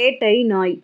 வேட்டை நாய்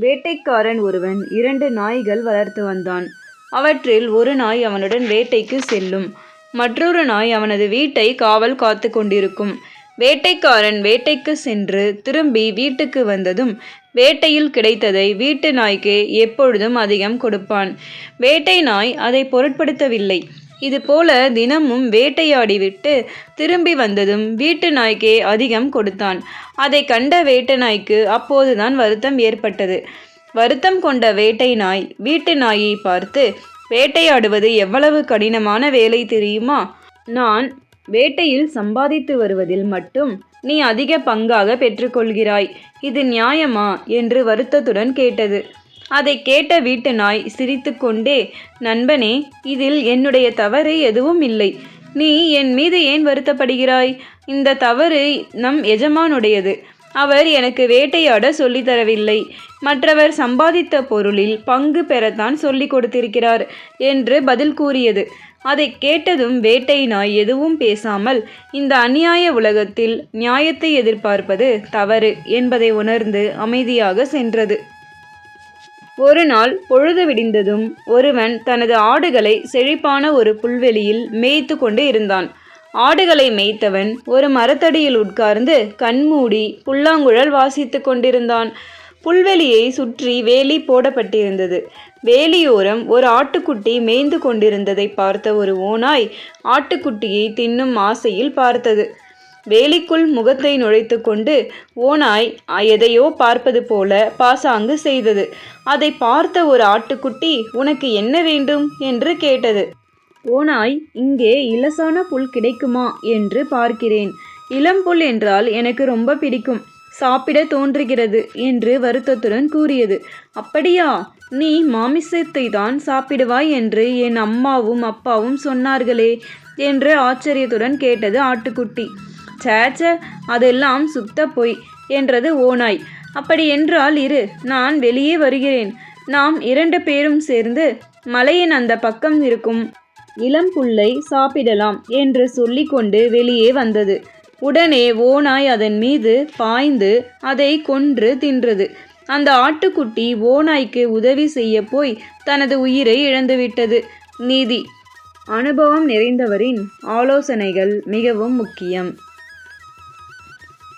வேட்டைக்காரன் ஒருவன் இரண்டு நாய்கள் வளர்த்து வந்தான். அவற்றில் ஒரு நாய் அவனுடன் வேட்டைக்கு செல்லும். மற்றொரு நாய் அவனது வீட்டை காவல் காத்துக் கொண்டிருக்கும். வேட்டைக்காரன் வேட்டைக்கு சென்று திரும்பி வீட்டுக்கு வந்ததும் வேட்டையில் கிடைத்ததை வீட்டு நாய்க்கு எப்பொழுதும் அதிகம் கொடுப்பான். வேட்டை நாய் அதை பொருட்படுத்தவில்லை. இதுபோல தினமும் வேட்டையாடிவிட்டு திரும்பி வந்ததும் வீட்டு நாய்க்கே அதிகம் கொடுத்தான். அதை கண்ட வேட்டை நாய்க்கு அப்போதுதான் வருத்தம் ஏற்பட்டது. வருத்தம் கொண்ட வேட்டை நாய் வீட்டு நாயை பார்த்து வேட்டையாடுவது எவ்வளவு கடினமான வேலை தெரியுமா? நான் வேட்டையில் சம்பாதித்து வருவதில் மட்டும் நீ அதிக பங்காகப் பெற்றுக்கொள்கிறாய் இது நியாயமா? என்று வருத்தத்துடன் கேட்டது. அதை கேட்ட வீட்டு நாய் சிரித்து கொண்டே நண்பனே இதில் என்னுடைய தவறு எதுவும் இல்லை. நீ என் மீது ஏன் வருத்தப்படுகிறாய்? இந்த தவறு நம் எஜமானுடையது. அவர் எனக்கு வேட்டையாட சொல்லித் தரவில்லை. மற்றவர் சம்பாதித்த பொருளில் பங்கு பெறத்தான் சொல்லிக் கொடுத்திருக்கிறார் என்று பதில் கூறியது. அதை கேட்டதும் வேட்டை நாய் எதுவும் பேசாமல் இந்த அநியாய உலகத்தில் நியாயத்தை எதிர்பார்ப்பது தவறு என்பதை உணர்ந்து அமைதியாக சென்றது. ஒரு நாள் பொழுது விடிந்ததும் ஒருவன் தனது ஆடுகளை செழிப்பான ஒரு புல்வெளியில் மேய்த்துக் கொண்டு இருந்தான். ஆடுகளை மேய்த்தவன் ஒரு மரத்தடியில் உட்கார்ந்து கண்மூடி புல்லாங்குழல் வாசித்துக் கொண்டிருந்தான். புல்வெளியை சுற்றி வேலி போடப்பட்டிருந்தது. வேலியோரம் ஒரு ஆட்டுக்குட்டி மேய்ந்து கொண்டிருந்ததைப் பார்த்த ஒரு ஓநாய் ஆட்டுக்குட்டியைத் தின்னும் ஆசையில் பார்த்தது. வேலிக்குள் முகத்தை நுழைத்து கொண்டு ஓநாய் எதையோ பார்ப்பது போல பாசாங்கு செய்தது. அதை பார்த்த ஒரு ஆட்டுக்குட்டி உனக்கு என்ன வேண்டும்? என்று கேட்டது. ஓநாய் இங்கே இலசான புல் கிடைக்குமா என்று பார்க்கிறேன். இளம் புல் என்றால் எனக்கு ரொம்ப பிடிக்கும். சாப்பிட தோன்றுகிறது என்று வருத்தத்துடன் கூறியது. அப்படியா? நீ மாமிசத்தை தான் சாப்பிடுவாய் என்று என் அம்மாவும் அப்பாவும் சொன்னார்களே என்று ஆச்சரியத்துடன் கேட்டது ஆட்டுக்குட்டி. சேச்ச அதெல்லாம் சுத்த பொய் என்றது ஓநாய். அப்படி என்றால் இரு நான் வெளியே வருகிறேன். நாம் இரண்டு பேரும் சேர்ந்து மலையின் அந்தப் பக்கம் இருக்கும் இளம் புல்லை சாப்பிடலாம் என்று சொல்லிக்கொண்டு வெளியே வந்தது. உடனே ஓநாய் அதன் மீது பாய்ந்து அதை கொன்று தின்றது. அந்த ஆட்டுக்குட்டி ஓநாய்க்கு உதவி செய்ய போய் தனது உயிரை இழந்துவிட்டது. நீதி அனுபவம் நிறைந்தவரின் ஆலோசனைகள் மிகவும் முக்கியம்.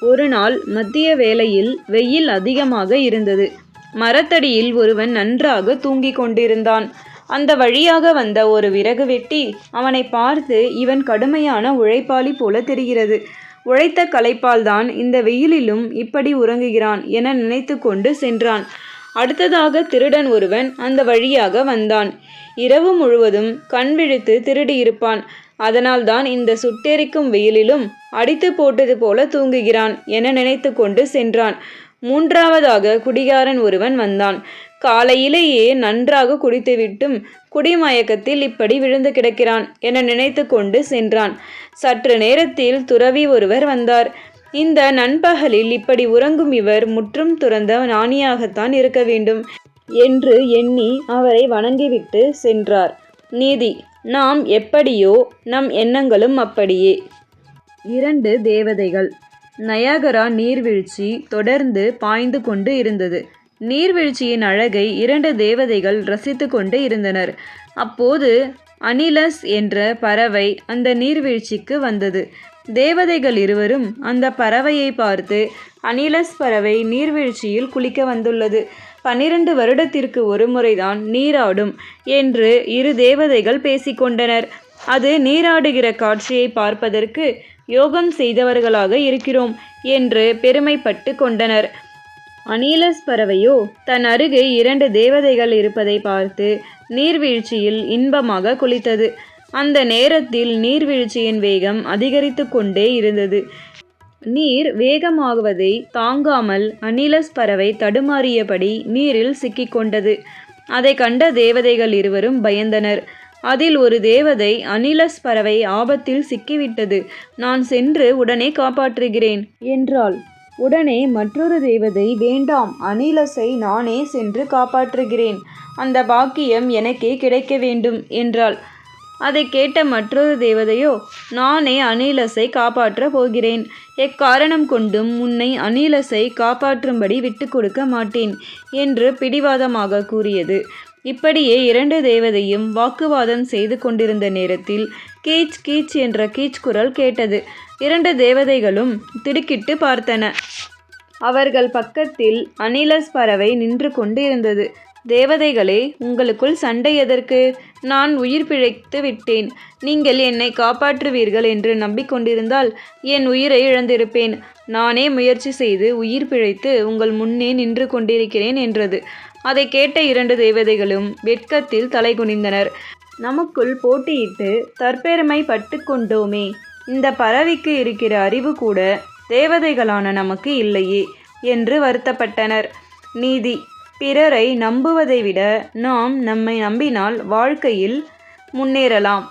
ஒரு நாள் மத்திய வேளையில் வெயில் அதிகமாக இருந்தது. மரத்தடியில் ஒருவன் நன்றாக தூங்கிக் கொண்டிருந்தான். அந்த வழியாக வந்த ஒரு விறகு வெட்டி அவனை பார்த்து இவன் கடுமையான உழைப்பாளி போல தெரிகிறது. உழைத்த களைப்பால்தான் இந்த வெயிலிலும் இப்படி உறங்குகிறான் என நினைத்து கொண்டு சென்றான். அடுத்ததாக திருடன் ஒருவன் அந்த வழியாக வந்தான். இரவு முழுவதும் கண் விழித்து திருடியிருப்பான். அதனால்தான் இந்த சுட்டெரிக்கும் வெயிலிலும் அடித்து போட்டது போல தூங்குகிறான் என நினைத்து கொண்டு சென்றான். மூன்றாவதாக குடிகாரன் ஒருவன் வந்தான். காலையிலேயே நன்றாக குடித்துவிட்டும் குடிமயக்கத்தில் இப்படி விழுந்து கிடக்கிறான் என நினைத்து கொண்டு சென்றான். சற்று நேரத்தில் துறவி ஒருவர் வந்தார். இந்த நண்பகலில் இப்படி உறங்கும் இவர் முற்றும் துறந்த ஞானியாகத்தான் இருக்க வேண்டும் என்று எண்ணி அவரை வணங்கிவிட்டு சென்றார். நீதி நாம் எப்படியோ நம் எண்ணங்களும் அப்படியே. இரண்டு தேவதைகள் நயாகரா நீர்வீழ்ச்சி தொடர்ந்து பாய்ந்து கொண்டு இருந்தது. நீர்வீழ்ச்சியின் அழகை இரண்டு தேவதைகள் ரசித்து கொண்டு இருந்தனர். அப்போது அனிலஸ் என்ற பறவை அந்த நீர்வீழ்ச்சிக்கு வந்தது. தேவதைகள் இருவரும் அந்த பறவையை பார்த்து அனிலஸ் பறவை நீர்வீழ்ச்சியில் குளிக்க வந்துள்ளது. பன்னிரண்டு வருடத்திற்கு ஒருமுறைதான் நீராடும் என்று இரு தேவதைகள் பேசிக்கொண்டனர் அது நீராடுகிற காட்சியை பார்ப்பதற்கு யோகம் செய்தவர்களாக இருக்கிறோம் என்று பெருமைப்பட்டுக் கொண்டனர். அனீலஸ் பறவையோ தன் அருகே இரண்டு தேவதைகள் இருப்பதைப் பார்த்து நீர்வீழ்ச்சியில் இன்பமாக குளித்தது. அந்த நேரத்தில் நீர்வீழ்ச்சியின் வேகம் அதிகரித்து கொண்டே இருந்தது. நீர் வேகமாகுவதை தாங்காமல் அனிலஸ் பறவை தடுமாறியபடி நீரில் சிக்கிக் கொண்டது. கண்ட தேவதைகள் இருவரும் பயந்தனர். அதில் ஒரு தேவதை அனிலஸ் பறவை ஆபத்தில் சிக்கிவிட்டது. நான் சென்று உடனே காப்பாற்றுகிறேன் என்றாள். உடனே மற்றொரு தேவதை வேண்டாம் அனிலஸை நானே சென்று காப்பாற்றுகிறேன். அந்த பாக்கியம் எனக்கே கிடைக்க வேண்டும் என்றாள். அதை கேட்ட மற்றொரு தேவதையோ நானே அனிலஸை காப்பாற்றப் போகிறேன். எக்காரணம் கொண்டும் உன்னை அனிலஸை காப்பாற்றும்படி விட்டு கொடுக்க மாட்டேன் என்று பிடிவாதமாக கூறியது. இப்படியே இரண்டு தேவதையும் வாக்குவாதம் செய்து கொண்டிருந்த நேரத்தில் கீச் கீச் என்ற கீச் குரல் கேட்டது. இரண்டு தேவதைகளும் திடுக்கிட்டு பார்த்தன. அவர்கள் பக்கத்தில் அனிலஸ் பறவை நின்று கொண்டு இருந்தது தேவதைகளே உங்களுக்குள் சண்டை எதற்கு? நான் உயிர் பிழைத்து விட்டேன். நீங்கள் என்னை காப்பாற்றுவீர்கள் என்று நம்பிக்கொண்டிருந்தால் என் உயிரை இழந்திருப்பேன். நானே முயற்சி செய்து உயிர் பிழைத்து உங்கள் முன்னே நின்று கொண்டிருக்கிறேன் என்றது. அதை கேட்ட இரண்டு தேவதைகளும் வெட்கத்தில் தலை குனிந்தனர். நமக்குள் போட்டியிட்டு தற்பெருமை பட்டு கொண்டோமே. இந்த பறவைக்கு இருக்கிற அறிவு கூட தேவதைகளான நமக்கு இல்லையே என்று வருத்தப்பட்டனர். நீதி பிறரை நம்புவதை விட நாம் நம்மை நம்பினால் வாழ்க்கையில் முன்னேறலாம்.